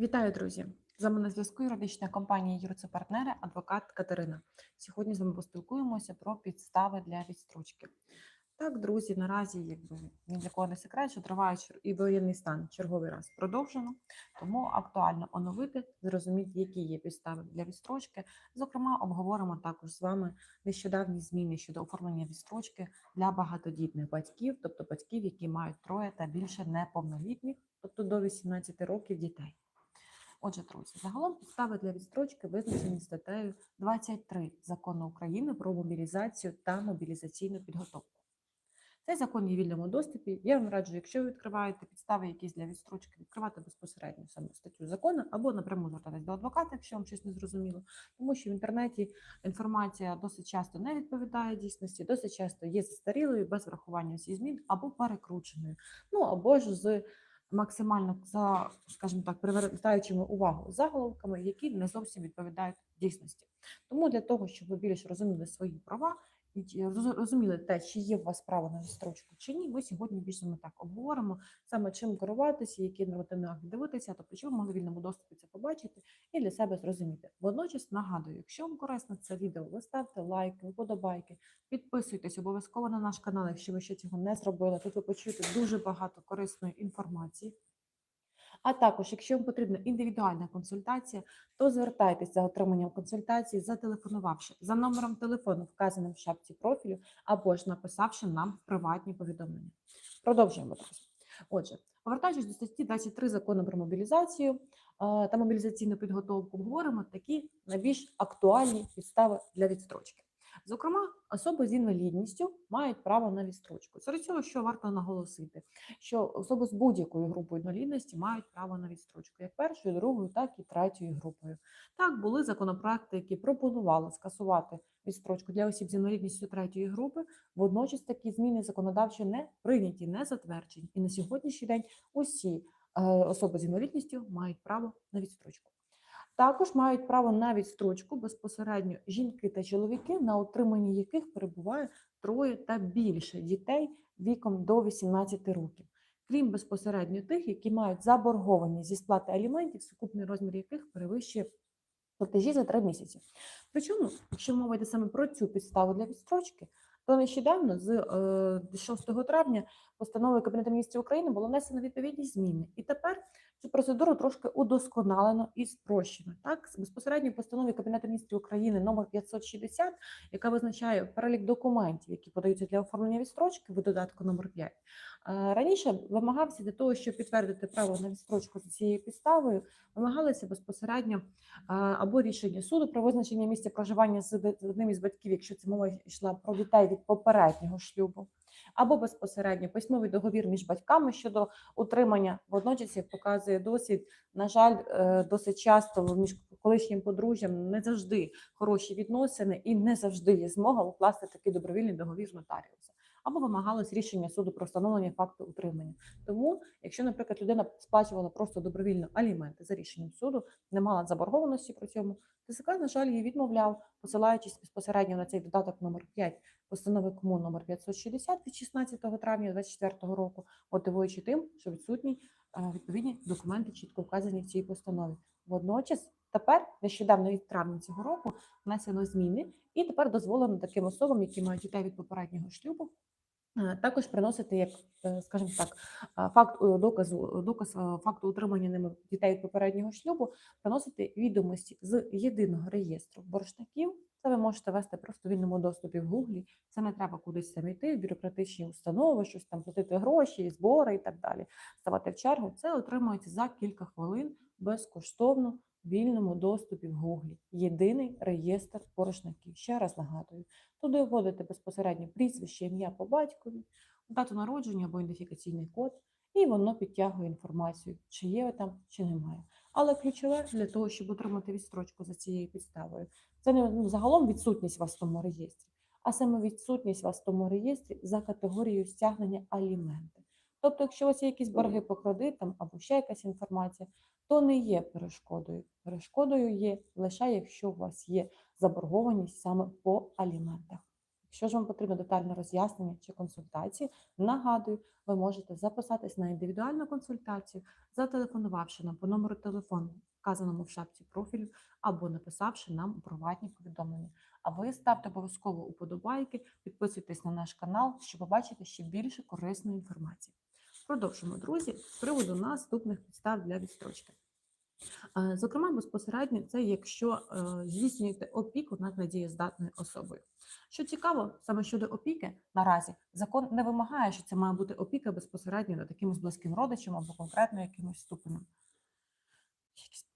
Вітаю, друзі! З вами на зв'язку юридична компанія Юрце Партнери, адвокат Катерина. Сьогодні з вами поспілкуємося про підстави для відстрочки. Так, друзі, наразі якби ні для кого не секрет, що триває і воєнний стан черговий раз продовжено, тому актуально оновити, зрозуміти, які є підстави для відстрочки. Зокрема, обговоримо також з вами нещодавні зміни щодо оформлення відстрочки для багатодітних батьків, тобто батьків, які мають троє та більше неповнолітніх, тобто до 18 років дітей. Отже, друзі, загалом підстави для відстрочки визначені статтею 23 закону України про мобілізацію та мобілізаційну підготовку. Цей закон є в вільному доступі. Я вам раджу, якщо ви відкриваєте підстави якісь для відстрочки, відкривати безпосередньо саме статтю закону або напряму звертатись до адвоката, якщо вам щось не зрозуміло, тому що в інтернеті інформація досить часто не відповідає дійсності, досить часто є застарілою, без врахування всіх змін або перекрученою. Ну або ж з максимально за, скажімо так, привертаючими увагу заголовками, які не зовсім відповідають дійсності. Тому для того, щоб ви більш розуміли свої права розуміли те, чи є у вас право на відстрочку чи ні, ми сьогодні більше ми так обговоримо саме чим керуватися, які нормативні акти дивитися, тобто чи ви могли вільному доступі це побачити і для себе зрозуміти. Водночас нагадую, якщо вам корисно це відео, ви ставте лайки, вподобайки, підписуйтесь обов'язково на наш канал, якщо ви ще цього не зробили. Тут ви почуєте дуже багато корисної інформації. А також, якщо вам потрібна індивідуальна консультація, то звертайтеся за отриманням консультації, зателефонувавши за номером телефону, вказаним в шапці профілю, або ж написавши нам приватні повідомлення. Продовжуємо. Отже, повертаючись до статті 23 закону про мобілізацію е, та мобілізаційну підготовку, говоримо такі найбільш актуальні підстави для відстрочки. Зокрема, особи з інвалідністю мають право на відстрочку. Серед цього, що варто наголосити, що особи з будь-якою групою інвалідності мають право на відстрочку, як першою, другою, так і третьою групою. Так, були законопроекти, які пропонували скасувати відстрочку для осіб з інвалідністю третьої групи. Водночас такі зміни законодавчо не прийняті, не затверджені. І на сьогоднішній день усі е, особи з інвалідністю мають право на відстрочку. Також мають право на відстрочку безпосередньо жінки та чоловіки, на утриманні яких перебуває троє та більше дітей віком до 18 років, крім безпосередньо тих, які мають заборгованість зі сплати аліментів, сукупний розмір яких перевищує платежі за три місяці. Причому, якщо мова йде саме про цю підставу для відстрочки, то нещодавно, з е, 6 травня, постановою Кабінету міністрів України було внесено відповідні зміни. І тепер процедуру трошки удосконалено і спрощено. Так, безпосередньо в постанові Кабінету міністрів України номер 560, яка визначає перелік документів, які подаються для оформлення відстрочки в додатку номер 5, е, раніше вимагався для того, щоб підтвердити право на відстрочку за цією підставою, вимагалося безпосередньо е, або рішення суду про визначення місця проживання з одним із батьків, якщо це мова йшла про дітей від попереднього шлюбу, або безпосередньо письмовий договір між батьками щодо утримання. Водночас, як показує досвід, на жаль, е, досить часто між колишнім подружжям не завжди хороші відносини і не завжди є змога укласти такий добровільний договір нотаріуса. Або вимагалось рішення суду про встановлення факту утримання. Тому, якщо, наприклад, людина сплачувала просто добровільно аліменти за рішенням суду, не мала заборгованості при цьому, ТСК, на жаль, її відмовляв, посилаючись безпосередньо на цей додаток номер 5 постанови КМУ номер 560 від 16 травня 2024 року, мотивуючи тим, що відсутні е, відповідні документи, чітко вказані в цій постанові. Водночас, тепер, нещодавно від травня цього року, внесено зміни, і тепер дозволено таким особам, які мають дітей від попереднього шлюбу, також приносити, як е, скажімо так, е, факт е, доказу, доказ е, факту утримання ними дітей попереднього шлюбу, приносити відомості з єдиного реєстру боржників. Це ви можете вести просто в вільному доступі в Гуглі. Це не треба кудись там йти, в бюрократичні установи, щось там платити гроші, збори і так далі. Ставати в чергу. Це отримується за кілька хвилин безкоштовно вільному доступі в Гуглі. Єдиний реєстр боржників. Ще раз нагадую, туди вводите безпосередньо прізвище, ім'я по батькові, дату народження або ідентифікаційний код, і воно підтягує інформацію, чи є ви там, чи немає. Але ключове для того, щоб отримати відстрочку за цією підставою, це не ну, загалом відсутність вас в тому реєстрі, а саме відсутність вас в тому реєстрі за категорією стягнення аліменти. Тобто, якщо у вас є якісь борги по кредитам або ще якась інформація, то не є перешкодою. Перешкодою є лише якщо у вас є заборгованість саме по аліментах. Якщо ж вам потрібно детальне роз'яснення чи консультації, нагадую, ви можете записатись на індивідуальну консультацію, зателефонувавши нам по номеру телефону, вказаному в шапці профілю, або написавши нам приватні повідомлення. А ви ставте обов'язково уподобайки, підписуйтесь на наш канал, щоб побачити ще більше корисної інформації. Продовжимо, друзі, з приводу наступних підстав для відстрочки. Е, Зокрема, безпосередньо це якщо е, здійснюєте опіку над недієздатною особою. Що цікаво, саме щодо опіки, наразі закон не вимагає, що це має бути опіка безпосередньо над якимось близьким родичем або конкретно якимось ступенем.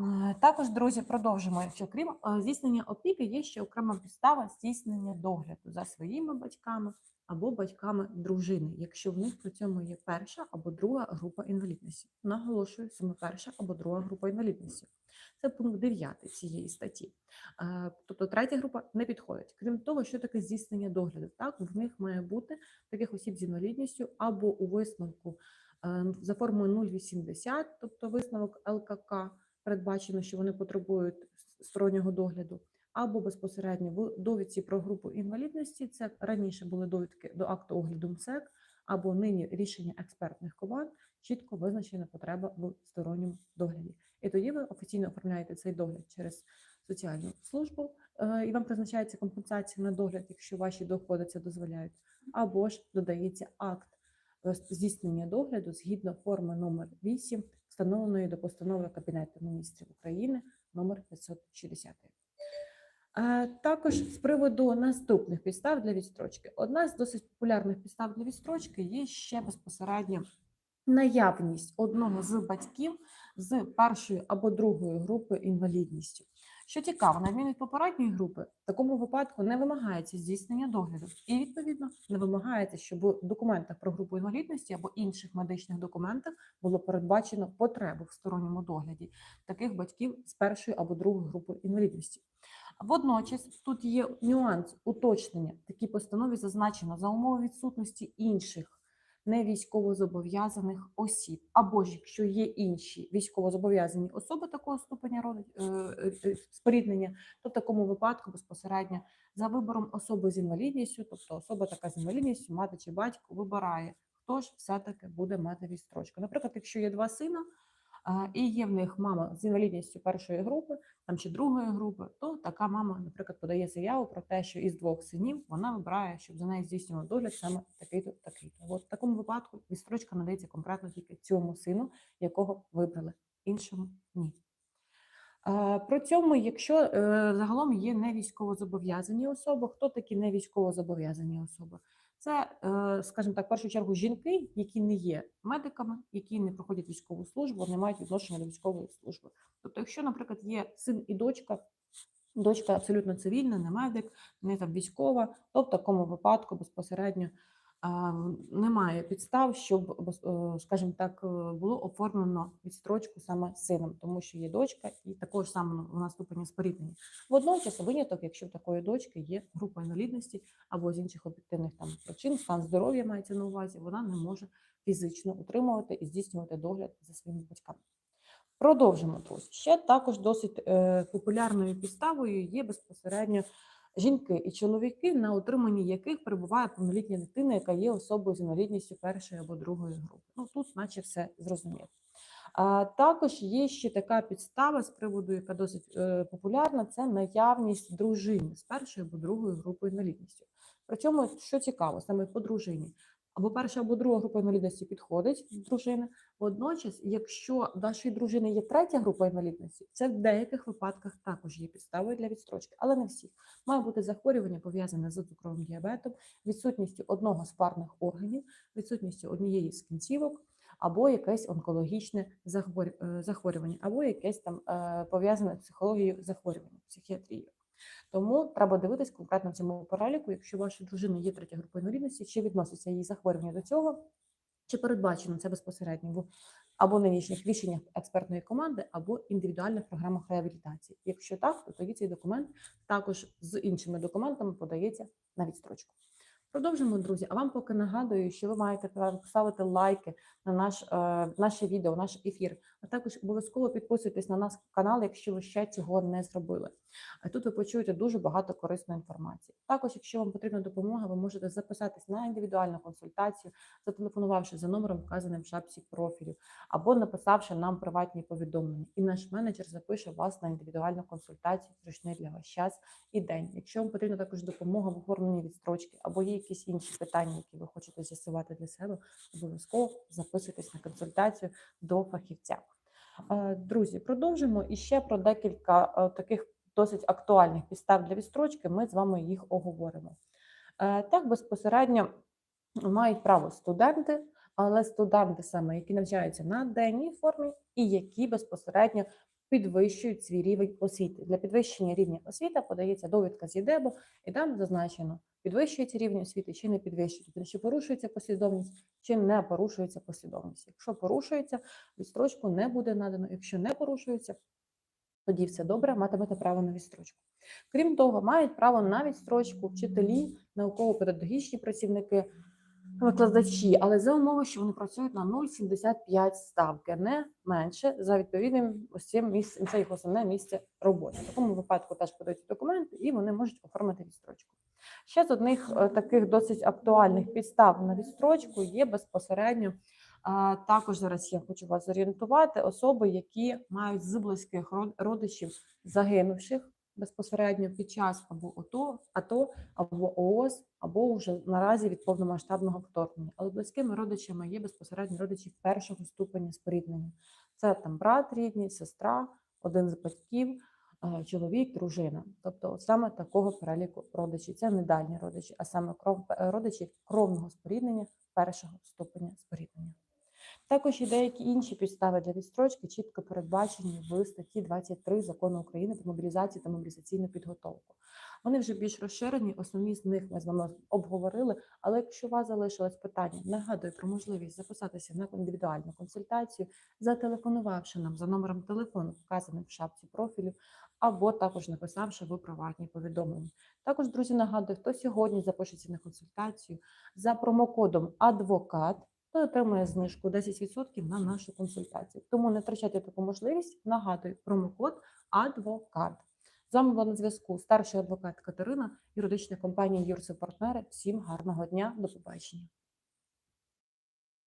Е, Також, друзі, продовжимо, що крім здійснення опіки, є ще окрема підстава здійснення догляду за своїми батьками або батьками дружини, якщо в них при цьому є перша або друга група інвалідності. Наголошую, саме перша або друга група інвалідності. Це пункт 9 цієї статті. Е, Тобто третя група не підходить. Крім того, що таке здійснення догляду, так в них має бути таких осіб з інвалідністю або у висновку е, за формою 080, тобто висновок ЛКК, передбачено, що вони потребують стороннього догляду, або безпосередньо в довідці про групу інвалідності. Це раніше були довідки до акту огляду МСЕК, або нині рішення експертних команд, чітко визначена потреба в сторонньому догляді. І тоді ви офіційно оформляєте цей догляд через соціальну службу, е, і вам призначається компенсація на догляд, якщо ваші доходи це дозволяють, або ж додається акт е, здійснення догляду згідно форми номер 8, встановленої до постанови Кабінету міністрів України номер 560. Е, Також з приводу наступних підстав для відстрочки. Одна з досить популярних підстав для відстрочки є ще безпосередньо наявність одного з батьків з першої або другої групи інвалідністю. Що цікаво, на відміну від попередньої групи, в такому випадку не вимагається здійснення догляду, і відповідно не вимагається, щоб у документах про групу інвалідності або інших медичних документах було передбачено потребу в сторонньому догляді таких батьків з першої або другої групи інвалідності. Водночас тут є нюанс уточнення. В такій постанові зазначено за умови відсутності інших не військовозобов'язаних осіб, або ж якщо є інші військовозобов'язані особи такого ступеня роду е, е, споріднення, то в такому випадку безпосередньо за вибором особи з інвалідністю, тобто особа така з інвалідністю, мати чи батько вибирає, хто ж все-таки буде мати відстрочку. Наприклад, якщо є два сина. І є в них мама з інвалідністю першої групи, там чи другої групи, то така мама, наприклад, подає заяву про те, що із двох синів вона вибирає, щоб за нею здійснював догляд саме такий-то, такий-то. От в такому випадку відстрочка надається конкретно тільки цьому сину, якого вибрали, іншому ні. При цьому, якщо е, загалом є не військовозобов'язані особи, хто такі не військовозобов'язані особи? Це, е, скажімо так, в першу чергу жінки, які не є медиками, які не проходять військову службу, не мають відношення до військової служби. Тобто, якщо, наприклад, є син і дочка, дочка абсолютно цивільна, не медик, не там військова, то в такому випадку безпосередньо немає підстав, щоб, е, скажімо так, е, було оформлено відстрочку саме сином, тому що є дочка і також саме вона ступені споріднення. Водночас виняток, якщо в такої дочки є група інвалідності або з інших об'єктивних там причин, стан здоров'я мається на увазі, вона не може фізично утримувати і здійснювати догляд за своїми батьками. Продовжимо друзі. Ще також досить е, популярною підставою є безпосередньо жінки і чоловіки, на утриманні яких перебуває повнолітня дитина, яка є особою з інвалідністю першої або другої групи. Ну тут, наче все зрозуміло. А також є ще така підстава з приводу, яка досить е, популярна, це наявність дружини з першої або другої групи інвалідністю. Причому, що цікаво, саме по дружині. Або перша, або друга група інвалідності підходить з дружини. Водночас, якщо вашої дружини є третя група інвалідності, це в деяких випадках також є підставою для відстрочки, але не всіх. Має бути захворювання пов'язане з цукровим діабетом, відсутністю одного з парних органів, відсутністю однієї з кінцівок, або якесь онкологічне е, захворювання, або якесь там е, пов'язане з психологією захворювання, психіатрією. Тому треба дивитись конкретно в цьому переліку, якщо у дружина є третя група інвалідності, чи відноситься її захворювання до цього, чи передбачено це безпосередньо в або нинішніх рішеннях експертної команди, або індивідуальних програмах реабілітації. Якщо так, то тоді цей документ також з іншими документами подається на відстрочку. Продовжимо, друзі. А вам поки нагадую, що ви маєте право ставити лайки на наш е, наше відео, наш ефір. А також обов'язково підписуйтесь на наш канал, якщо ви ще цього не зробили. А тут ви почуєте дуже багато корисної інформації. Також, якщо вам потрібна допомога, ви можете записатись на індивідуальну консультацію, зателефонувавши за номером, вказаним в шапці профілю, або написавши нам приватні повідомлення. І наш менеджер запише вас на індивідуальну консультацію зручний для вас час і день. Якщо вам потрібна також допомога в оформленні відстрочки, або є якісь інші питання, які ви хочете з'ясувати для себе, обов'язково записуйтесь на консультацію до фахівця. Е, Друзі, продовжимо і ще про декілька е, таких досить актуальних підстав для відстрочки. Ми з вами їх оговоримо. Е, Так, безпосередньо мають право студенти, але студенти саме, які навчаються на денній формі і які безпосередньо підвищують свій рівень освіти. Для підвищення рівня освіти подається довідка з ЄДЕБу, і там зазначено, підвищується рівень освіти чи не підвищується, тобто, чи порушується послідовність, чи не порушується послідовність. Якщо порушується, відстрочку не буде надано. Якщо не порушується, тоді все добре, матимете право на відстрочку. Крім того, мають право на відстрочку вчителі, науково-педагогічні працівники, викладачі, але за умови, що вони працюють на 0,75 ставки, не менше за відповідним ось цим місцем, це їх основне місце роботи. В такому випадку теж подають документи і вони можуть оформити відстрочку. Ще з одних е, таких досить актуальних підстав на відстрочку є безпосередньо. Також зараз я хочу вас зорієнтувати особи, які мають з близьких родичів загинувших безпосередньо під час або АТО, АТО або ООС, або вже наразі від повномасштабного вторгнення. Але близькими родичами є безпосередньо родичі першого ступеня споріднення. Це там брат рідний, сестра, один з батьків, е, чоловік, дружина. Тобто саме такого переліку родичів. Це не дальні родичі, а саме кров, е, родичі кровного споріднення першого ступеня споріднення. Також і деякі інші підстави для відстрочки чітко передбачені в статті 23 закону України про мобілізацію та мобілізаційну підготовку. Вони вже більш розширені. Основні з них ми з вами обговорили. Але якщо у вас залишилось питання, нагадую про можливість записатися на індивідуальну консультацію, зателефонувавши нам за номером телефону, вказаним в шапці профілю, або також написавши в приватні повідомлення. Також, друзі, нагадую, хто сьогодні запишеться на консультацію за промокодом адвокат то отримує знижку 10% на нашу консультацію. Тому не втрачайте таку можливість. Нагадую, промокод адвокат. З вами була на зв'язку старший адвокат Катерина, юридична компанія Юрси Партнери. Всім гарного дня, до побачення.